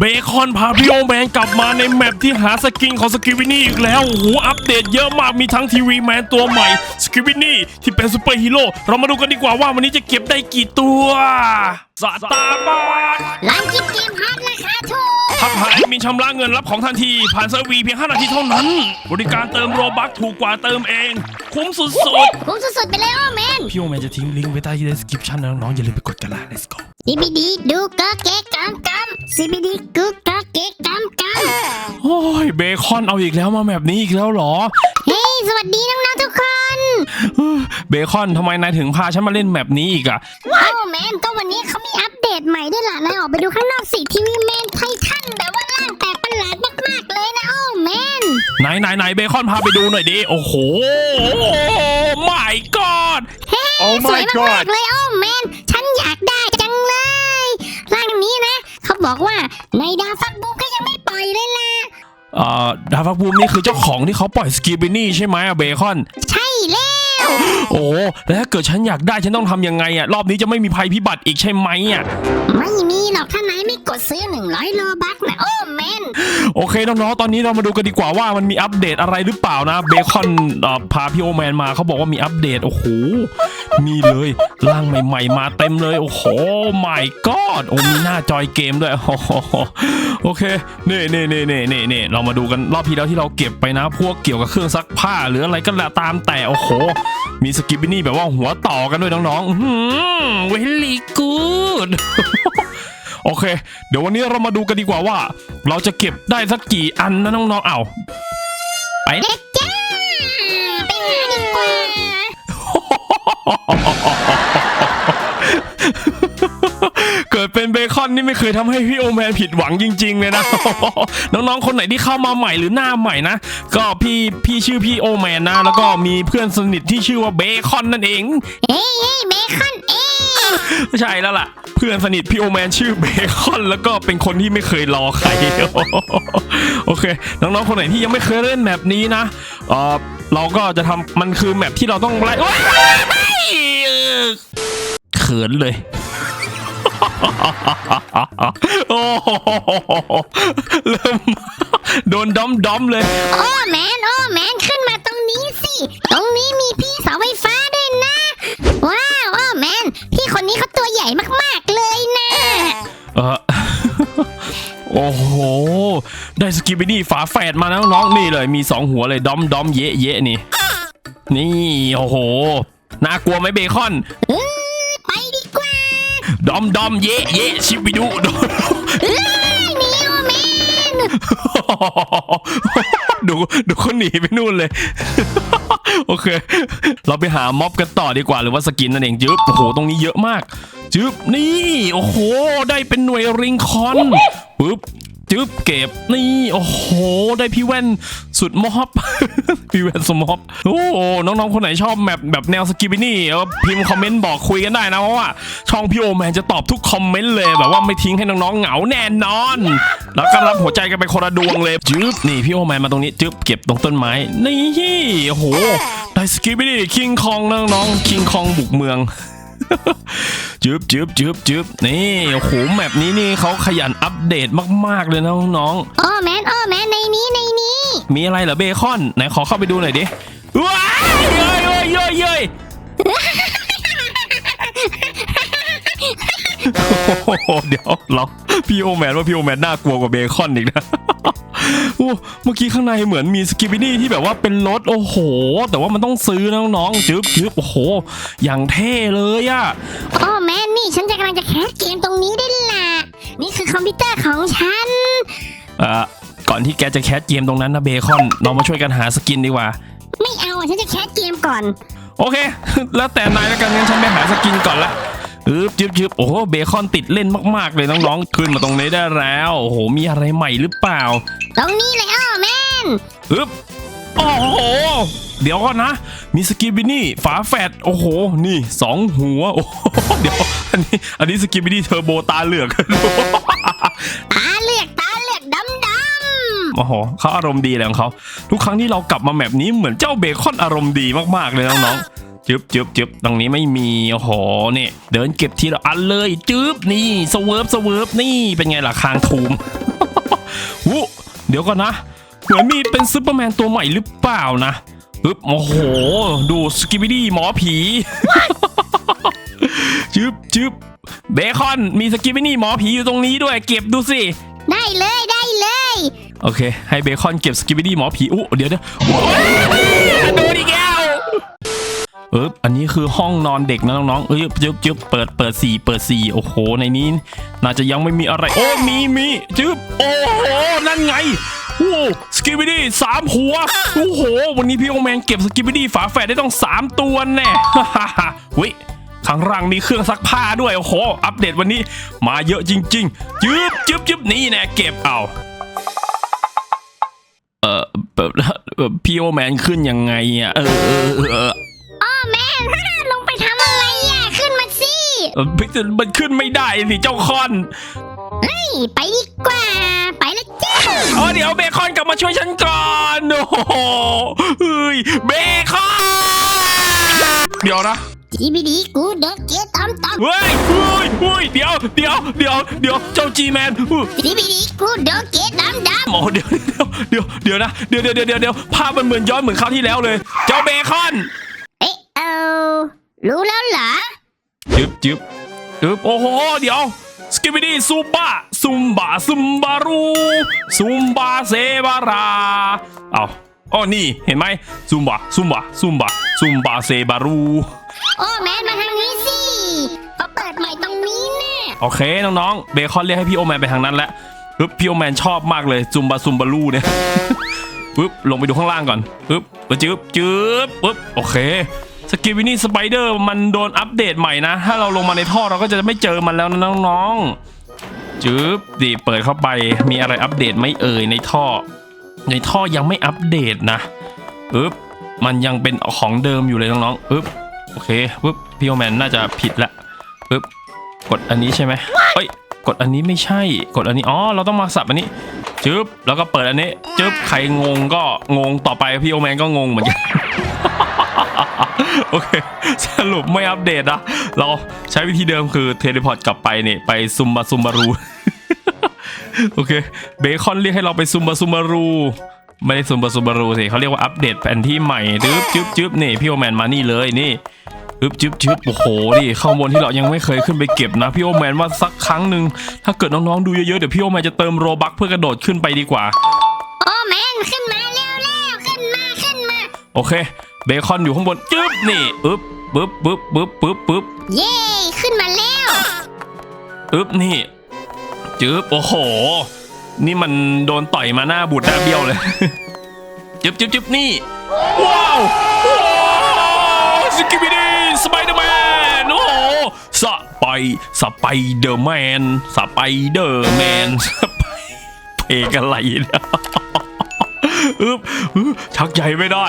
เบคอนพาพี่โอแมนกลับมาในแมปที่หาสกินของสกิวินี่อีกแล้วโอ้โหอัปเดตเยอะมากมีทั้งทีวีแมนตัวใหม่สกิวินี่ที่เป็นซูเปอร์ฮีโร่เรามาดูกันดีกว่าว่าวันนี้จะเก็บได้กี่ตัวสตาร์บัคร้านกินเกมฮาร์ดเลย ถูก ทักหาแอดมินชำระเงินรับของทันที ผ่านเซอร์วีเพียง 5 นาทีเท่านั้น บริการเติมโรบัคถูกกว่าเติมเอง คุ้มสุดคุ้มสุดๆไปเลยอ้อแมนๆ พี่โอแมนจะทิ้งลิงก์ไว้ใต้ที่ description นะน้องๆอย่าลืมไปกดกันละ let's go CBD ดูก็เก๊กกำกำ CBD กูก็เก๊กกำกโอ้ยเบคอนเอาอีกแล้วมาแบบนี้อีกแล้วเหรอำเฮ้ย สวัสดีน้องๆทุกคน เบคอนทำไมนายถึงพาฉันมาเล่นแมปนี้อีกอะว้าวแมนก็วันนี้เขามีอัปเดตใหม่ด้วยล่ะนายออกไปดูข้างนอกสิทีวีแมนไททันแบบว่าร่างแปลกประหลาดมากๆเลยนะอ้อแมนไหนไหนไหนเบคอนพาไปดูหน่อยดิโอ้โห my god เฮ้ Oh ส my วย God มากๆเลยอ้อแมนฉันอยากได้จังเลยร่างนี้นะ เขาบอกว่าในดาวฟักบุ๊กก็ยังไม่ปล่อยเลยล่ะเอ่อดาฟักบูมนี่คือเจ้าของที่เขาปล่อยสกีบินี่ใช่ไหมอะเบคอน ใช่แล้ว โอ้แล้วถ้าเกิดฉันอยากได้ฉันต้องทำยังไงอะรอบนี้จะไม่มีภัยพิบัติอีกใช่ไหมอะไม่มีหรอกถ้านายไม่กดซื้อ 100โลบักนะโอ้แมนโอเคน้องๆ ตอนนี้เรามาดูกันดีกว่าว่ามันมีอัปเดตอะไรหรือเปล่านะ เบคอนเอ่อพาพี่โอแมนมาเขาบอกว่ามีอัปเดต โอ้โห มีเลยร่างใหม่ ๆ มาเต็มเลย โอ้โห my god โอ้มีหน้าจอยเกมด้วยโอ้โหโอเคเน่เน่เน่เน่เน่เน่เรามาดูกันรอบที่แล้วที่เราเก็บไปนะ พวกเกี่ยวกับเครื่องซักผ้าหรืออะไรก็แล้วตามแต่โอ้โห มีสกิปปินี่แบบว่าหัวต่อกันด้วยน้องๆเวลีกูดโอเค เดี๋ยววันนี้เรามาดูกันดีกว่าว่า เราจะเก็บได้สักกี่อันนะน้องๆเอาไปเจ้า เกิดเป็นเบคอนนี่ไม่เคยทำให้พี่โอแมนผิดหวังจริง ๆ เลยนะ น้องๆคนไหนที่เข้ามาใหม่หรือหน้าใหม่นะ ก็พี่พี่ชื่อพี่โอแมนนะ แล้วก็มีเพื่อนสนิทที่ชื่อว่าเบคอนนั่นเองเฮ้ยเฮ้ยเบคอนเอ้ยใช่แล้วล่ะ เพื่อนสนิทพี่โอแมนชื่อเบคอน แล้วก็เป็นคนที่ไม่เคยรอใคร โอเค น้องๆคนไหนที่ยังไม่เคยเล่นแมปนี้นะ เออเราก็จะทำมันคือแมปที่เราต้องไล่เขินเลยโอ้โหเริ่มโดนดอมดอมเลย โอ้แมนโอ้แมนขึ้นมาตรงนี้สิ ตรงนี้มีพี่เสาไฟฟ้าด้วยนะ ว้าวโอ้แมนพี่คนนี้เขาตัวใหญ่มาก โอ้โห ได้สกิปปินี่ฝาแฝดมานะน้องๆนี่เลย มีสองหัวเลยดอมดอมเยะเยะนี่ นี่โอ้โห น่ากลัวไหมเบคอน เอ้ยไปดีกว่าดอมดอมเยะเยะชิบิดูดอมเอ้ยหนี่โอ้แมนดูดูเขาหนีไปนู่นเลย โอเค เราไปหาม็อบกันต่อดีกว่าหรือว่าสกินนั่นเองจึ๊บโอ้โห ตรงนี้เยอะมาก จึ๊บนี่ โอ้โห ได้เป็นหน่วยริงคอน ปึ๊บจึ๊บเก็บนี่โอ้โห ได้พี่แว่นสุดมอบ พี่แว่นสมอบโอ้โหน้องๆคนไหนชอบแบบแบบแนวสกิปนี่เออพิมพ์คอมเมนต์บอกคุยกันได้นะเพราะว่า ช่องพี่โอแมนจะตอบทุกคอมเมนต์เลยแบบว่าไม่ทิ้งให้น้องๆเหงาแน่นอน แล้วก็รับหัวใจกันไปคนละดวงเลยจึ๊บนี่พี่โอแมนมาตรงนี้จึ๊บเก็บตรงต้นไม้นี่โอ้โหได้สกิปนี่คิงคองน้องๆคิงคองบุกเมือง จึ๊บจึ๊บจึ๊บจึ๊บนี่โอ้โหแมปนี้นี่เขาขยันอัปเดตมาก ๆ เลยนะน้องโอ้แมนโอ้แมนในนี้ในนี้ ๆมีอะไรเหรอเบคอน ไหนขอเข้าไปดูหน่อยดิว้ายเย้ยเย้ยเย้ยเย้ยโอ้โหเดี๋ยวเราพี่โอแมนว่าพี่โอแมนน่ากลัวกว่าเบคอนอีกนะ โอ้เมื่อกี้ข้างในเหมือนมีสกิปปินี่ที่แบบว่าเป็นรถโอ้โห แต่ว่ามันต้องซื้อนะน้องๆจึ๊บจึ๊บโอ้โห อย่างเท่เลยอะโอ้แมนนี่ฉันจะกำลังจะแคสเกมตรงนี้ได้ล่ะ นี่คือคอมพิวเตอร์ของฉัน เอ่อก่อนที่แกจะแคสเกมตรงนั้นนะเบคอนเรามาช่วยกันหาสกินดีกว่า ไม่เอาอะฉันจะแคสเกมก่อน โอเค แล้วแต่นายแล้วกันงั้นฉันไปหาสกินก่อนละ อึบจึบจึบโอ้โหเบคอนติดเล่นมากๆเลยน้องๆ ขึ้นมาตรงนี้ได้แล้ว โอ้โห มีอะไรใหม่หรือเปล่าตรงนี้เลยโอ้แมนอึบโอ้โห เดี๋ยวก่อนนะ มีสกินบินี่ฝาแฝดโอ้โห นี่สองหัวโอ้โหเดี๋ยวอันนี้อันนี้สกินบินี่เทอร์โบตาเหลือกตาเลือกตาเลือกดำดโอ้โหเขาอารมณ์ดีเลยของเขาทุกครั้งที่เรากลับมาแมปนี้เหมือนเจ้าเบคอนอารมณ์ดีมากๆเลยน้องๆ จึบจึบจึบตรงนี้ไม่มีโอ้โหเนี่ยเดินเก็บทีละอันเลยจึบนี่สเวิร์ฟสเวิร์ฟนี่เป็นไงล่ะคางทูมวุเดี๋ยวก่อนนะเหมือนมีเป็นซูเปอร์แมนตัวใหม่หรือเปล่านะอึบโอ้โห ดูสกิบิดี้หมอผีจึบจึบเบคอนมีสกิบิดี้หมอผีอยู่ตรงนี้ด้วยเก็บดูสิได้เลยได้เลย โอเค ให้เบคอนเก็บสกิบิดี้หมอผีอู้เดี๋ยวเดี๋ยวโอ้ยโดนอีกแล้ว เอออันนี้คือห้องนอนเด็กนะน้องๆเอ้ยจึ๊บจึ๊บเปิดเปิดสี่เปิดสี่โอ้โห ในนี้ น่าจะยังไม่มีอะไร โอ้ มีมีจึ๊บโอ้โห นั่นไงโอ้สกิบิดี้สามหัว โอ้โห วันนี้พี่โอแมนเก็บสกิบิดี้ฝาแฝดได้ต้องสามตัวแน่ฮ่าฮ่าฮ่าเฮ้ยข้างล่างมีเครื่องซักผ้าด้วย โอ้โห อัปเดตวันนี้ มาเยอะจริง ๆ จึ๊บจึ๊บจึ๊บนี่แน่เก็บเอาเออแบบพี่โอแมนขึ้นยังไงอะเออเออ ลงไปทำอะไรอะขึ้นมาสิเออมันขึ้นไม่ได้สิเจ้าคอนนี่ไปดีกว่า ไปแล้วจ้าเออเดี๋ยวเบคอนกลับมาช่วยฉันก่อนโอ้โหเฮ้ยเบคอนเดี๋ยวนะจีบีดีกูโดนเกียร์ตอมตอมเฮ้ยเฮ้ยเฮ้ยเดี๋ยวเดี๋ยวเดี๋ยวเดี๋ยวเจ้าจีแมน จีบีดีกูโดนเกียร์ดำดหมอเดี๋ยวเดี๋ยวเดี๋ยวนะเดี๋ยวเดี๋ยวเดี๋ยวเดี๋ยวภาพมันเหมือนย้อนเหมือนคราวที่แล้วเลย เจ้าเบคอนำเอ๊ะเอา รู้แล้วเหรอ จึ๊บจึ๊บจึ๊บโอ้โห เดี๋ยว สกิบิดี้ซูบะซุมบะซุมบารูซุมบาเซบาราเอาอ๋อนี่เห็นไหมซุมบะซุมบะซุมบะซุมบาเซบารูโอ้แมนมาทางนี้สิเขาเปิดใหม่ตรงนี้แน่โอเคน้องๆเบคอนเรียกให้พี่โอแมนไปทางนั้นแล้วปึ๊บพี่โอแมนชอบมากเลยซุมบาซุมบารูเนี่ยปึ๊บลงไปดูข้างล่างก่อนปึ๊บจึ๊บจึ๊บปึ๊บโอเค สกิวินี่สไปเดอร์มันโดนอัปเดตใหม่นะ ถ้าเราลงมาในท่อเราก็จะไม่เจอมันแล้วนะน้องๆจึ๊บดิเปิดเข้าไปมีอะไรอัปเดตไหม่เอ่ยในท่อ ในท่อยังไม่อัปเดตนะปึ๊บมันยังเป็นของเดิมอยู่เลยน้องๆปึ๊บโอเคปึ๊บพี่โอแมนน่าจะผิดละปึ๊บกดอันนี้ใช่ไหมเอ้ยกดอันนี้ไม่ใช่กดอันนี้อ๋อเราต้องมาสับอันนี้จึ๊บแล้วก็เปิดอันนี้จึ๊บใครงงก็งงต่อไปพี่โอแมนก็งงเหมือนกัน โอเค สรุปไม่อัปเดตนะเราใช้วิธีเดิมคือเทเลพอร์ตกลับไปเนี่ยไปซุมบาซุมบารูโอเคเบคอนเรียกให้เราไปซุมบาซุมบารูไม่ได้ซุมบาซุมบารูสิเขาเรียกว่าอัปเดตแผนที่ใหม่จึ๊บจึ๊บจึ๊บนี่พี่โอแมนมานี่เลยนี่อึบจึ๊บจึ๊บโอ้โหดิข้างบนที่เรายังไม่เคยขึ้นไปเก็บนะพี่โอแมนว่าสักครั้งหนึ่งถ้าเกิดน้องๆดูเยอะๆเดี๋ยวพี่โอแมนจะเติมโรบัคเพื่อกระโดดขึ้นไปดีกว่าโอแมนขึ้นมาเร็ว โอเค เบคอนอยู่ข้างบนจึ๊บนี่อึบปึ๊บปึ๊บปึ๊บปึ๊บปึ๊บเย้ขึ้นมาแล้วอึบนี่จึ๊บโอ้โห นี่มันโดนต่อยมาหน้าบูดหน้าเบี้ยวเลยจึ๊บจึ๊บจึ๊บนี่ว้าวว้าวสกิบิดี้สไปเดอร์แมนโอ้โหสไปสไปเดอร์แมนสไปเดอร์แมนสไปเพลงอะไรเนี่ยอึ๊บอึ๊บ ชักใหญ่ไม่ได้